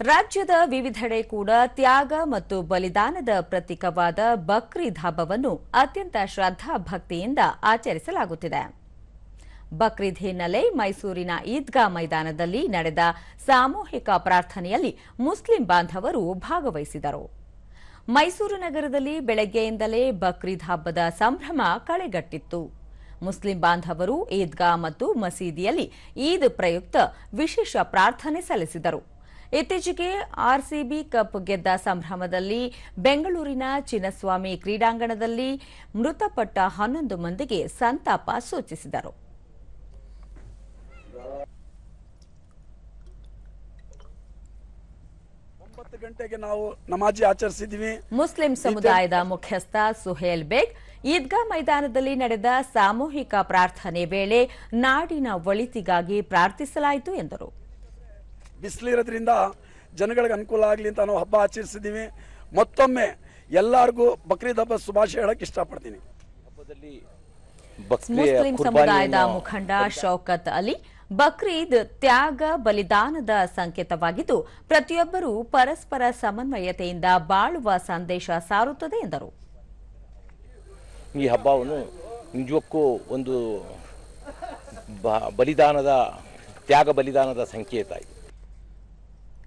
ರಾಜ್ಯದ ವಿವಿಧೆಡೆ ಕೂಡ ತ್ಯಾಗ ಮತ್ತು ಬಲಿದಾನದ ಪ್ರತೀಕವಾದ ಬಕ್ರೀದ್ ಹಬ್ಬವನ್ನು ಅತ್ಯಂತ ಶ್ರದ್ಧಾ ಭಕ್ತಿಯಿಂದ ಆಚರಿಸಲಾಗುತ್ತಿದೆ. ಬಕ್ರೀದ್ ಹಿನ್ನೆಲೆ ಮೈಸೂರಿನ ಈದ್ಗಾ ಮೈದಾನದಲ್ಲಿ ನಡೆದ ಸಾಮೂಹಿಕ ಪ್ರಾರ್ಥನೆಯಲ್ಲಿ ಮುಸ್ಲಿಂ ಬಾಂಧವರು ಭಾಗವಹಿಸಿದರು. ಮೈಸೂರು ನಗರದಲ್ಲಿ ಬೆಳಗ್ಗೆಯಿಂದಲೇ ಬಕ್ರೀದ್ ಹಬ್ಬದ ಸಂಭ್ರಮ ಕಳೆಗಟ್ಟಿತ್ತು. ಮುಸ್ಲಿಂ ಬಾಂಧವರು ಈದ್ಗಾ ಮತ್ತು ಮಸೀದಿಯಲ್ಲಿ ಈದ್ ಪ್ರಯುಕ್ತ ವಿಶೇಷ ಪ್ರಾರ್ಥನೆ ಸಲ್ಲಿಸಿದರು. ಇತ್ತೀಚೆಗೆ ಆರ್ಸಿಬಿ ಕಪ್ ಗೆದ್ದ ಸಂಭ್ರಮದಲ್ಲಿ ಬೆಂಗಳೂರಿನ ಚಿನ್ನಸ್ವಾಮಿ ಕ್ರೀಡಾಂಗಣದಲ್ಲಿ ಮೃತಪಟ್ಟ ಹನ್ನೊಂದು ಮಂದಿಗೆ ಸಂತಾಪ ಸೂಚಿಸಿದರು. ಗಂಟೆಗೆ ನಾವು ನಮಾಜಿ ಆಚರಿಸಿದ್ವಿ ಮುಸ್ಲಿಂ ಸಮುದಾಯದ ಮುಖ್ಯಸ್ಥ ಸುಹೇಲ್ ಬೇಗ್ ಈದ್ಗಾ ಮೈದಾನದಲ್ಲಿ ನಡೆದ ಸಾಮೂಹಿಕ ಪ್ರಾರ್ಥನೆ ವೇಳೆ ನಾಡಿನ ಒಳಿತಿಗಾಗಿ ಪ್ರಾರ್ಥಿಸಲಾಯಿತು ಎಂದರು. ಬಿಸಿಲಿರೋದ್ರಿಂದ ಜನಗಳಿಗೆ ಅನುಕೂಲ ಆಗಲಿ ಅಂತ ನಾವು ಹಬ್ಬ ಆಚರಿಸಿದ್ದೀವಿ. ಮತ್ತೊಮ್ಮೆ ಎಲ್ಲರಿಗೂ ಬಕ್ರೀದ್ ಹಬ್ಬ ಶುಭಾಶಯ ಹೇಳಕ್ಕೆ ಇಷ್ಟಪಡ್ತೀನಿ. ಹಬ್ಬದಲ್ಲಿ ಮುಸ್ಲಿಂ ಸಮುದಾಯದ ಮುಖಂಡ ಶೌಕತ್ ಅಲಿ ಬಕ್ರೀದ್ ತ್ಯಾಗ ಬಲಿದಾನದ ಸಂಕೇತವಾಗಿದ್ದು ಪ್ರತಿಯೊಬ್ಬರೂ ಪರಸ್ಪರ ಸಮನ್ವಯತೆಯಿಂದ ಬಾಳುವ ಸಂದೇಶ ಸಾರುತ್ತದೆ ಎಂದರು. ಈ ಹಬ್ಬವನ್ನು ನಿಜಕ್ಕೂ ಒಂದು ಬಲಿದಾನದ ತ್ಯಾಗ ಬಲಿದಾನದ ಸಂಕೇತ ಇದು.